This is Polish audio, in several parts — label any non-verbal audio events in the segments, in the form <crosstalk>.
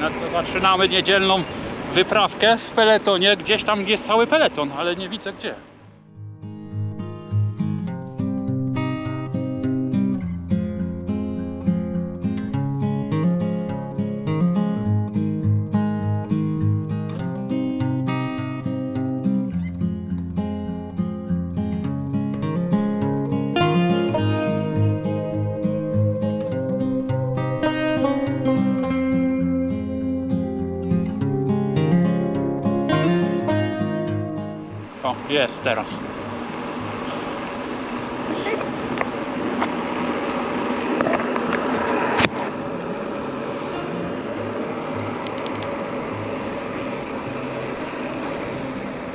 No zaczynamy niedzielną wyprawkę w peletonie. Gdzieś tam jest cały peleton, ale nie widzę gdzie. Jest teraz.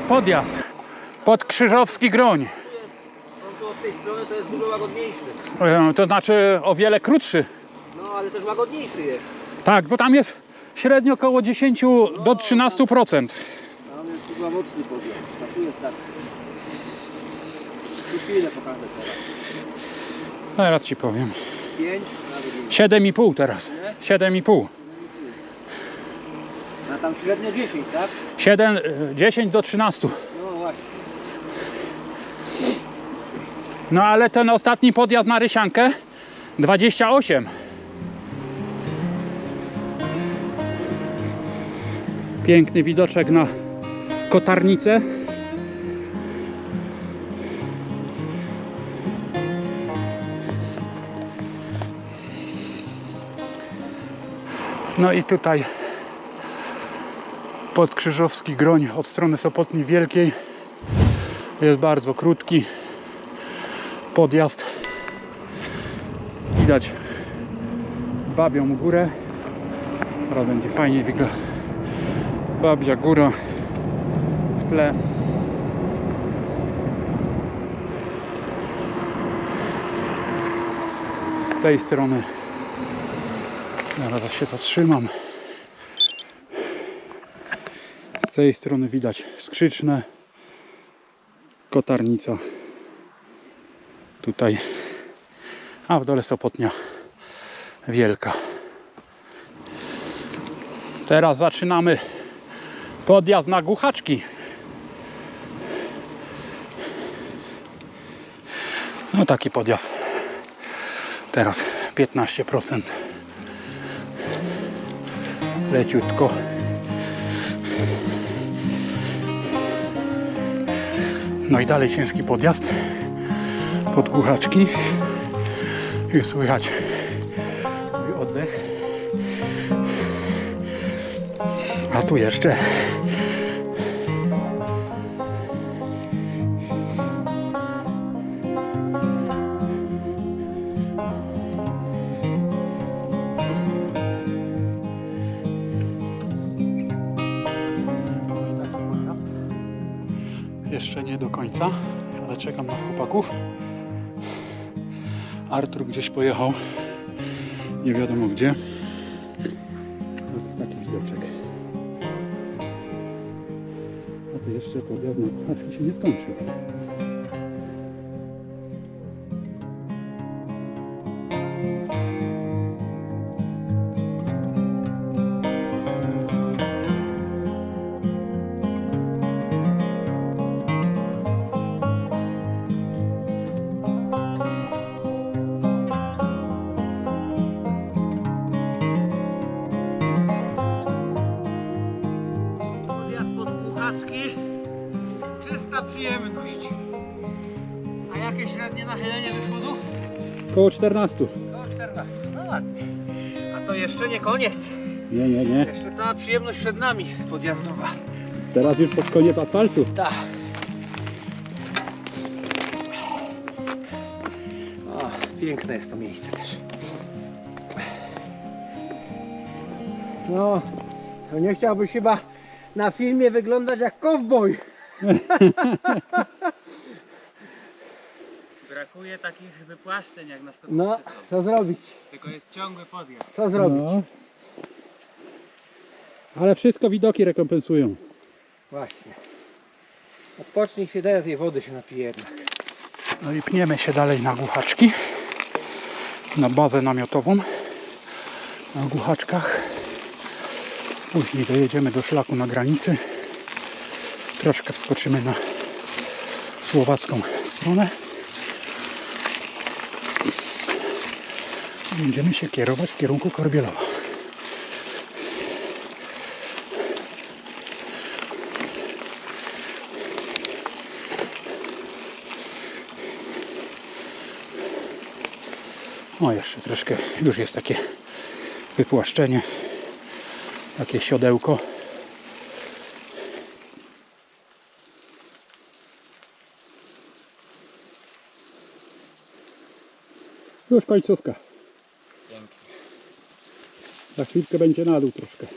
Podjazd. Pod Krzyżowski Groń. On tu od tej strony to jest dużo łagodniejszy. E, To znaczy o wiele krótszy. No ale też łagodniejszy jest. Tak, bo tam jest średnio około 10 do 13%. A on jest chyba mocny podjazd. A tu jest tak. Tu chwilę pokażę teraz. Teraz ci powiem. 5, nawet nie. 7,5 teraz. 7,5. A tam średnio 10, tak? 7, e, 10 do 13. No właśnie. No ale ten ostatni podjazd na Rysiankę 28. Piękny widoczek na kotarnicę. No i tutaj podkrzyżowski groń od strony Sopotni Wielkiej jest bardzo krótki podjazd. Widać babią górę. Teraz będzie fajnie wyglądać. Babia góra tle. Z tej strony zaraz się zatrzymam. Z tej strony widać skrzyczne kotarnica tutaj, a w dole Sopotnia Wielka. Teraz zaczynamy podjazd na Głuchaczki. No taki podjazd. Teraz 15%. Leciutko. No i dalej ciężki podjazd pod głuchaczki. Już słychać mój oddech. A tu jeszcze Jeszcze Artur gdzieś pojechał, nie wiadomo gdzie. No to taki widoczek. A to jeszcze podjazd na się nie skończył. Koło 14. Około 14. No ładnie. A to jeszcze nie koniec. Nie, nie, nie. Jeszcze cała przyjemność przed nami podjazdowa. Teraz już pod koniec asfaltu. Tak. O, piękne jest to miejsce też. No, to nie chciałbyś chyba na filmie wyglądać jak kowboj. <laughs> Brakuje takich wypłaszczeń jak na 100 No, co zrobić? Tylko jest ciągły podjazd. Co zrobić? No. Ale wszystko widoki rekompensują. Właśnie. Odpocznij chwilę, tej wody się napije jednak. No i pniemy się dalej na głuchaczki. Na bazę namiotową. Na głuchaczkach. Później dojedziemy do szlaku na granicy. Troszkę wskoczymy na słowacką stronę. Będziemy się kierować w kierunku Korbielowa. O, jeszcze troszkę, już jest takie wypłaszczenie, takie siodełko. Już końcówka. Za chwilkę będzie na dół troszkę.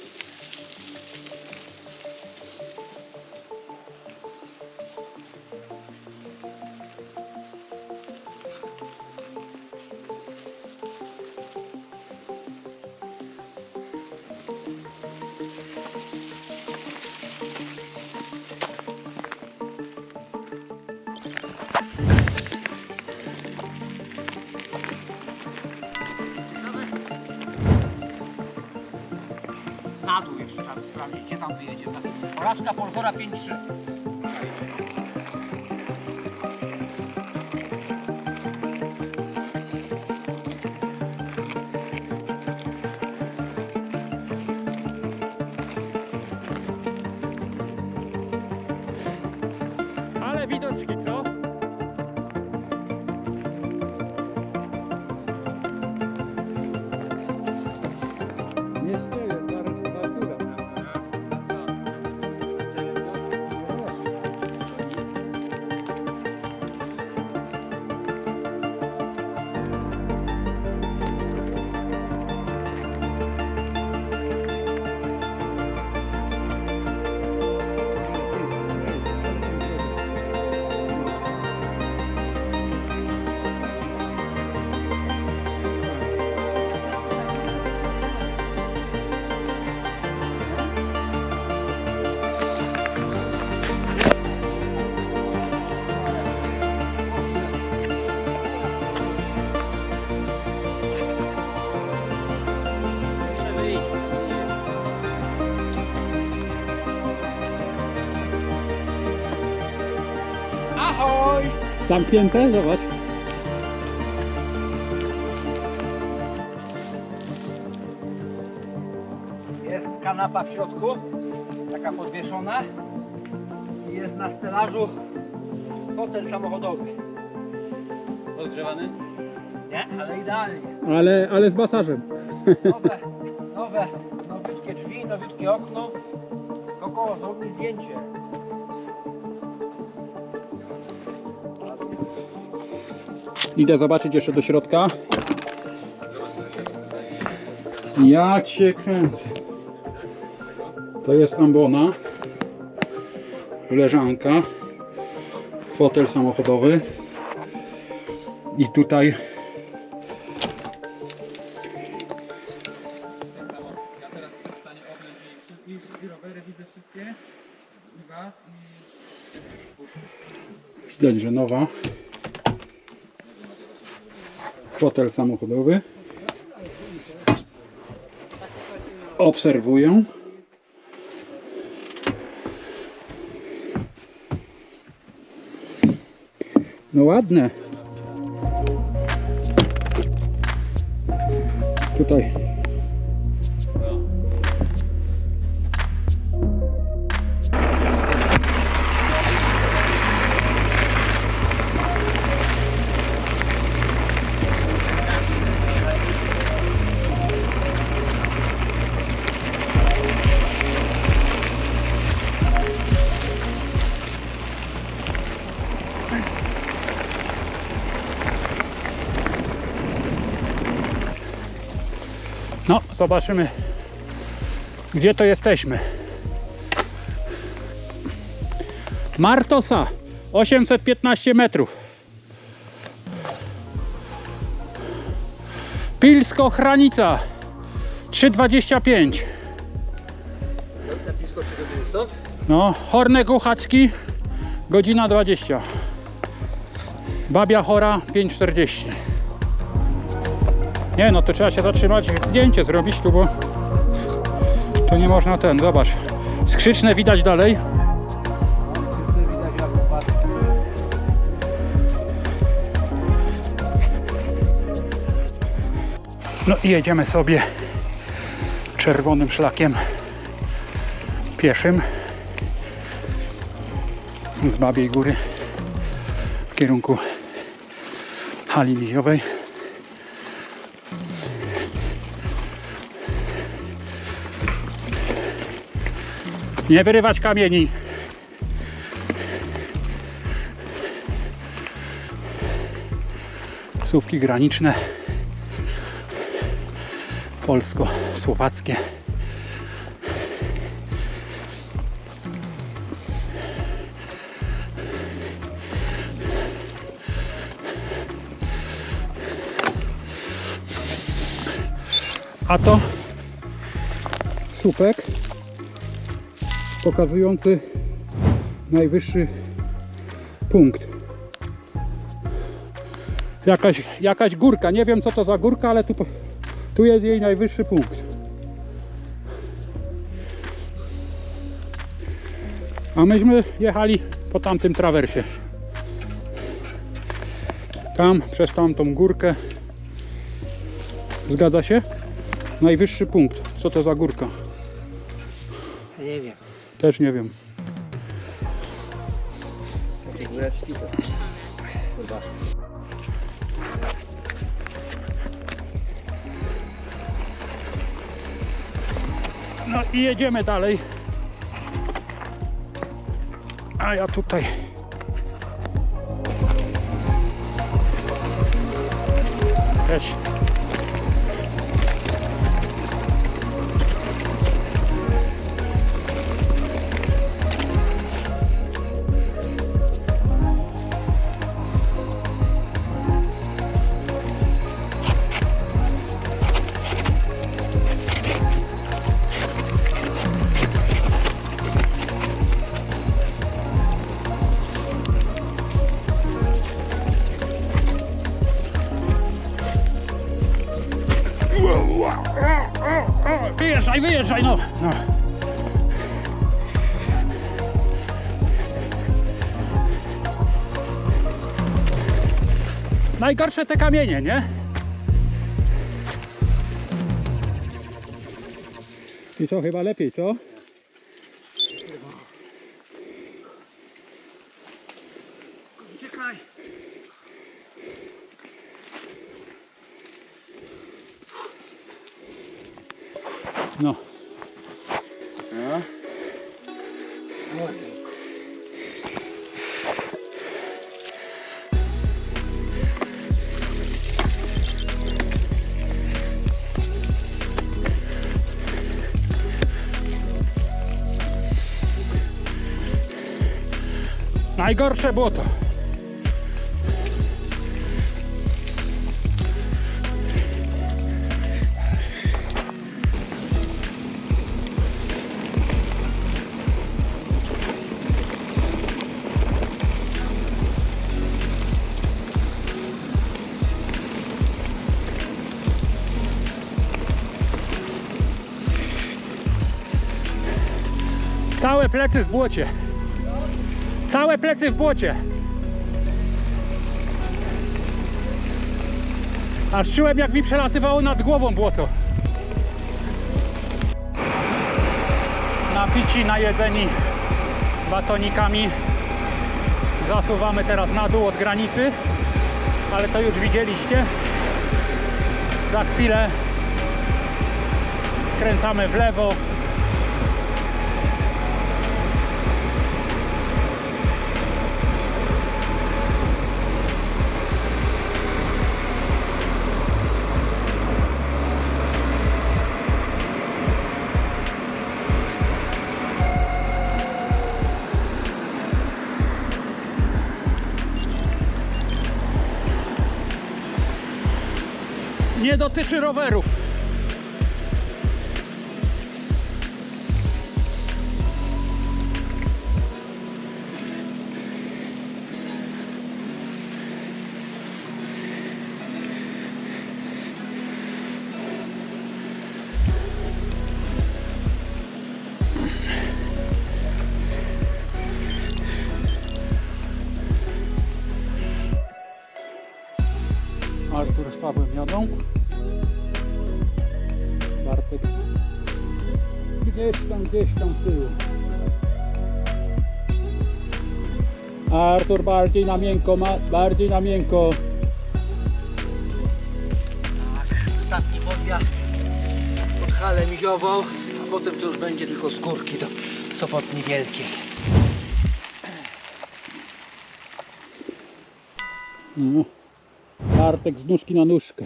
Zamknięte? Zobacz. Jest kanapa w środku, taka podwieszona. I jest na stelażu hotel samochodowy. Odgrzewany? Nie, ale idealnie. Ale, ale z masażem. Nowe, <laughs> nowe, nowiutkie drzwi, nowiutkie okno. Kokoło, zrób zdjęcie. Idę zobaczyć jeszcze do środka. Ja cię kręcę. To jest ambona. Leżanka. Fotel samochodowy. I tutaj Tak samo. Ja teraz jestem w stanie objąć i wszystkich i rowery widzę wszystkie. I was i widać, że nowa. Fotel samochodowy. Obserwuję. No ładne. Tutaj. Zobaczymy, gdzie to jesteśmy. Martosa, 815 metrów. Pilsko Chranica, 325. Na blisko 3 godziny stąd? No, Horne Guchacki, godzina 20. Babia Chora, 5.40. Nie no, to trzeba się zatrzymać zdjęcie zrobić tu, bo Tu nie można ten, zobacz. Skrzyczne widać dalej. No i jedziemy sobie czerwonym szlakiem pieszym z Babiej Góry w kierunku hali miziowej. Nie wyrywać kamieni. Słupki graniczne polsko-słowackie. A to słupek pokazujący najwyższy punkt. Jakaś, jakaś górka, nie wiem co to za górka, ale tu, tu jest jej najwyższy punkt. A myśmy jechali po tamtym trawersie. Tam, przez tamtą górkę. Zgadza się? Najwyższy punkt. Co to za górka? Nie wiem. Też nie wiem. No i jedziemy dalej. A ja tutaj. Też. Wyjeżdżaj, wyjeżdżaj, no. no. Najgorsze te kamienie, nie? I co, chyba lepiej, co? No. Najgorsze błoto. Plecy w błocie. Całe plecy w błocie. Aż czułem jak mi przelatywało nad głową błoto. Napici, najedzeni batonikami zasuwamy teraz na dół od granicy, ale to już widzieliście. Za chwilę skręcamy w lewo nie dotyczy rowerów. Artur bardziej na miękko, ma, bardziej na miękko. Ostatni podjazd pod halę miziową, a potem to już będzie tylko skórki do Sopotni Wielkiej. No. Bartek z nóżki na nóżkę.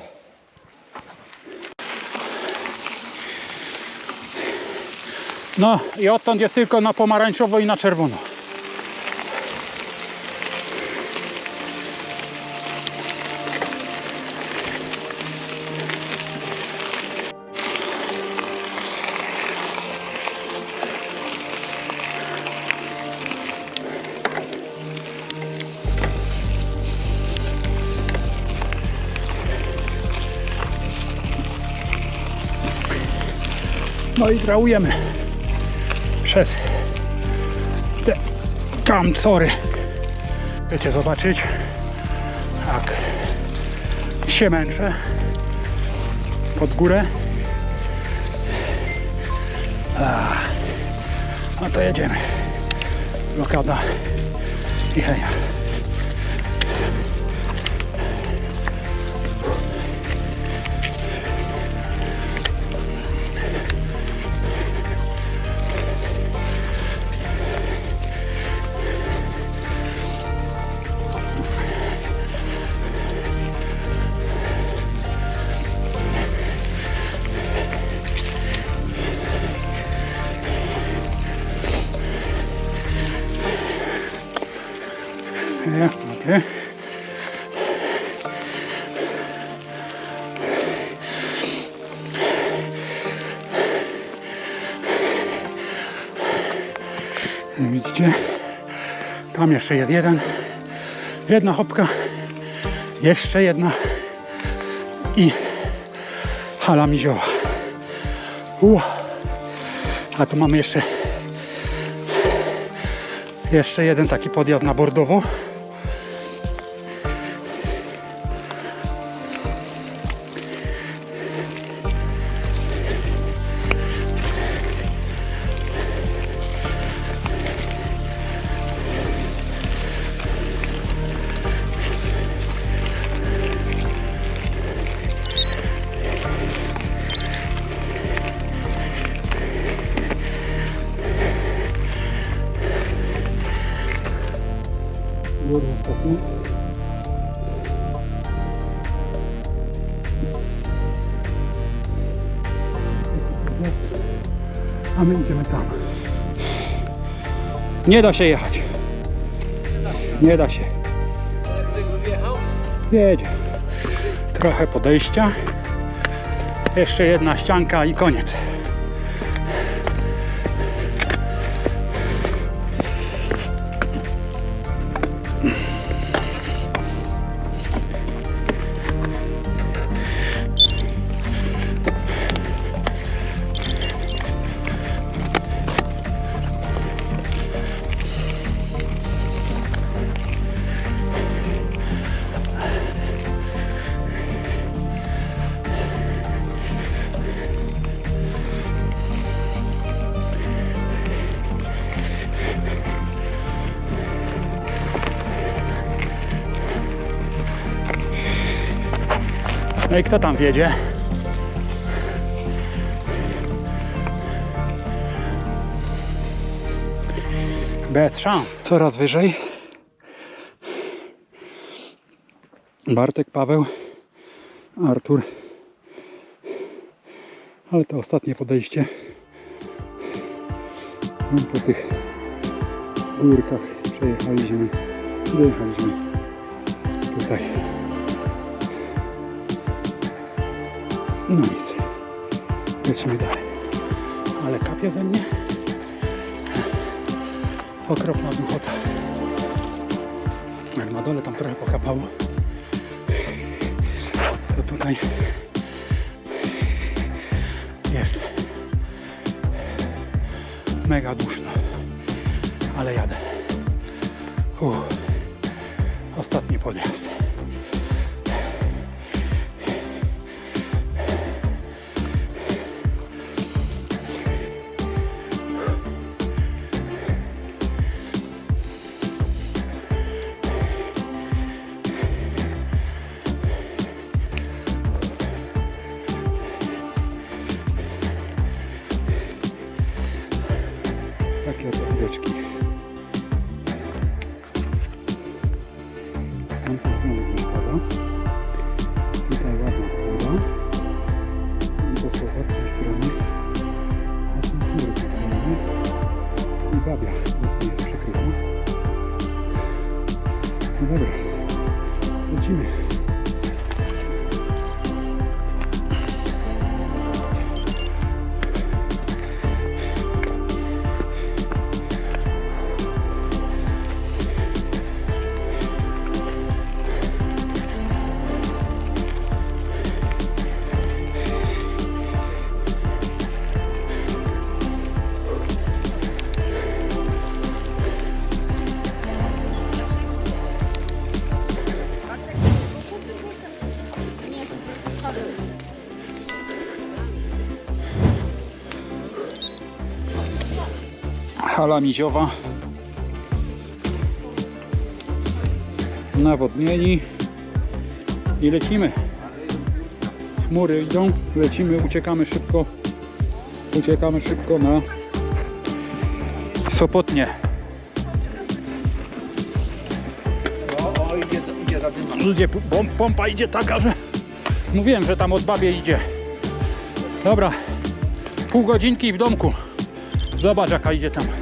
No i odtąd jest tylko na pomarańczowo i na czerwono. I drałujemy przez te kamcory. Chcecie zobaczyć, jak się męczę pod górę. A, to jedziemy. Blokada i heja. Widzicie? Tam jeszcze jest jeden. Jedna hopka. Jeszcze jedna. I hala miziowa. U. A tu mamy jeszcze jeszcze jeden taki podjazd na bordowo. A my idziemy tam. Nie da się jechać. Nie da się. Jedzie. Trochę podejścia. Jeszcze jedna ścianka i koniec. No i kto tam wiedzie? Bez szans. Coraz wyżej. Bartek, Paweł, Artur. Ale to ostatnie podejście. No, po tych górkach przejechaliśmy. Dojechaliśmy tutaj. No nic. Lecimy dalej. Ale kapie ze mnie. Okropna duchota. Jak na dole tam trochę pokapało. To tutaj jest mega duszno. Ale jadę. Uff. Ostatni podjazd. No dobra, lecimy. Hala Miziowa. Nawodnieni. I lecimy. Chmury idą, lecimy, uciekamy szybko. Uciekamy szybko na Sopotnie. O, o idzie, idzie pom- pompa idzie taka, że mówiłem, że tam od babie idzie. Dobra, pół godzinki w domku. Zobacz jaka idzie tam.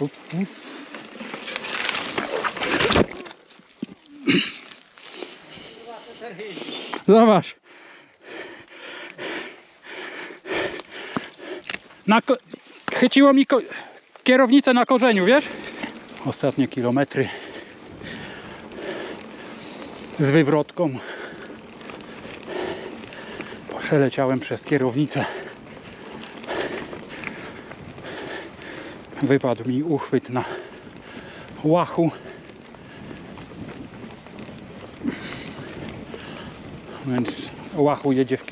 O. Zobacz. Na chyciło mi kierownicę na korzeniu, wiesz? Ostatnie kilometry z wywrotką. Przeleciałem przez kierownicę. Wypadł mi uchwyt na łachu. Więc łachu jedzie w,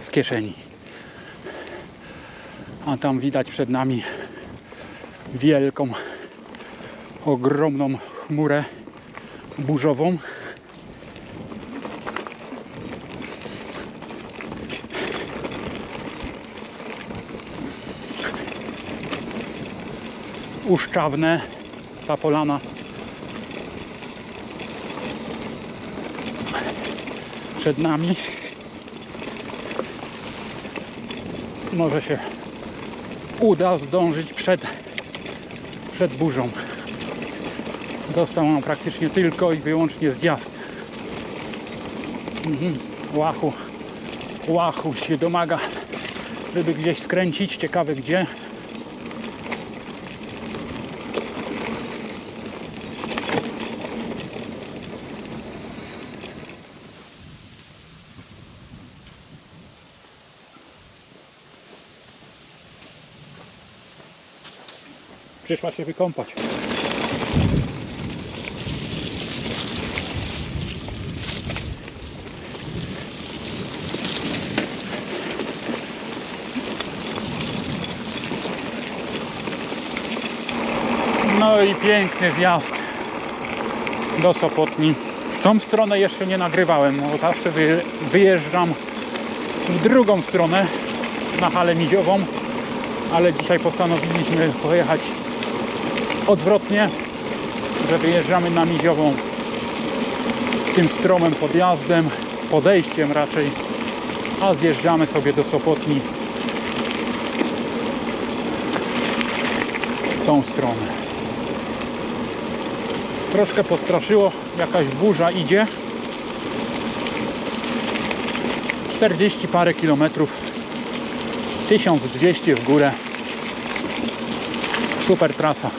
w kieszeni. A tam widać przed nami wielką, ogromną chmurę burzową. Uszczawne ta polana. Przed nami. Może się uda zdążyć przed, przed burzą. Został nam praktycznie tylko i wyłącznie zjazd. Mhm. Łachu, łachu się domaga, żeby gdzieś skręcić. Ciekawe gdzie. Przyszła się wykąpać. No i piękny zjazd do Sopotni. W tą stronę jeszcze nie nagrywałem, bo zawsze wy- wyjeżdżam w drugą stronę na halę miziową, ale dzisiaj postanowiliśmy pojechać odwrotnie, że wyjeżdżamy na Miziową tym stromym podjazdem, podejściem raczej, a zjeżdżamy sobie do Sopotni w tą stronę. Troszkę postraszyło, jakaś burza idzie. 40 parę kilometrów, 1200 w górę. Super trasa.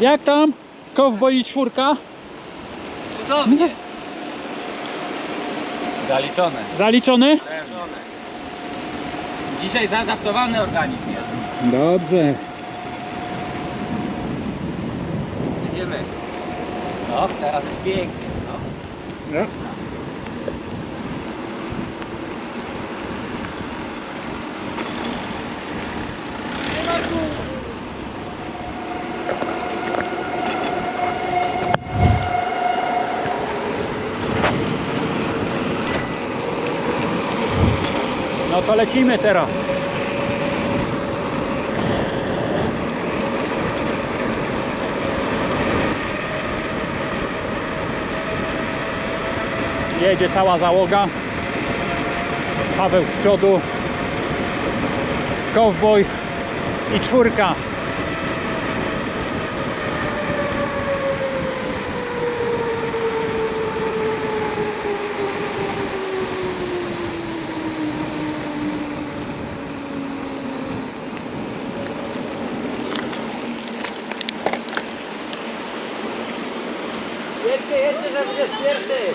Jak tam? Kowboi czwórka? Cudownie. Zaliczone. Zaliczony? Zaliczone. Dzisiaj zaadaptowany organizm jest. Dobrze. Jedziemy. No, teraz jest pięknie. No. No. Lecimy teraz. Jedzie cała załoga. Paweł z przodu. Cowboy i czwórka.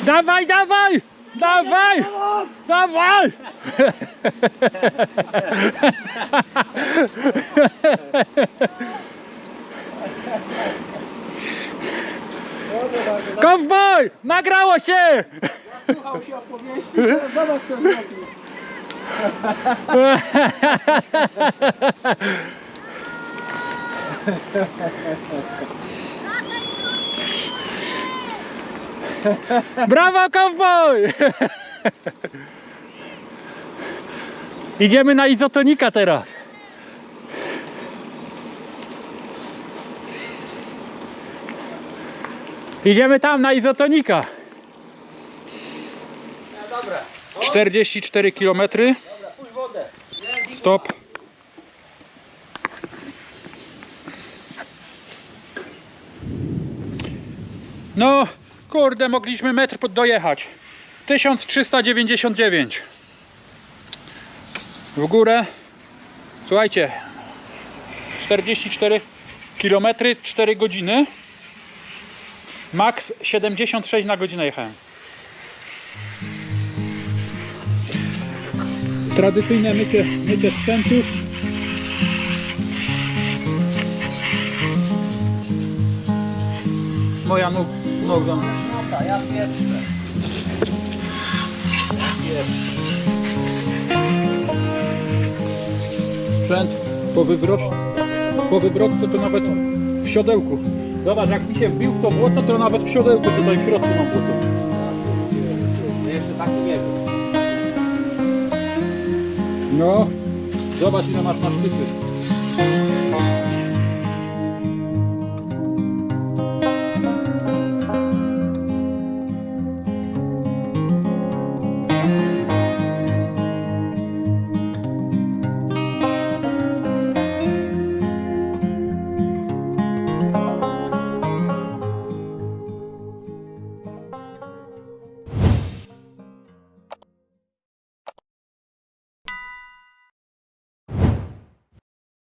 Dawaj, dawaj! Dawaj! Dawaj! Kowboj! Nagrało się! Słuchał się opowieści, zobacz co zrobił. <laughs> Brawo, kowboj! Idziemy na izotonika teraz. Idziemy tam na izotonika. No dobra, 44 km. Stop. No, kurde, mogliśmy metr pod- dojechać. 1399. W górę. Słuchajcie. 44 km, 4 godziny. Max 76 na godzinę jechałem. Tradycyjne mycie, mycie sprzętów. Moja nóg, noga. Dobra, ja pierwszy. Sprzęt po, wybrocz, po wywrotce to nawet w siodełku. Zobacz, jak mi się wbił w to błoto, to nawet w siodełku tutaj w środku mam błoto. No jeszcze taki nie był. No, zobacz ile masz na sztycy.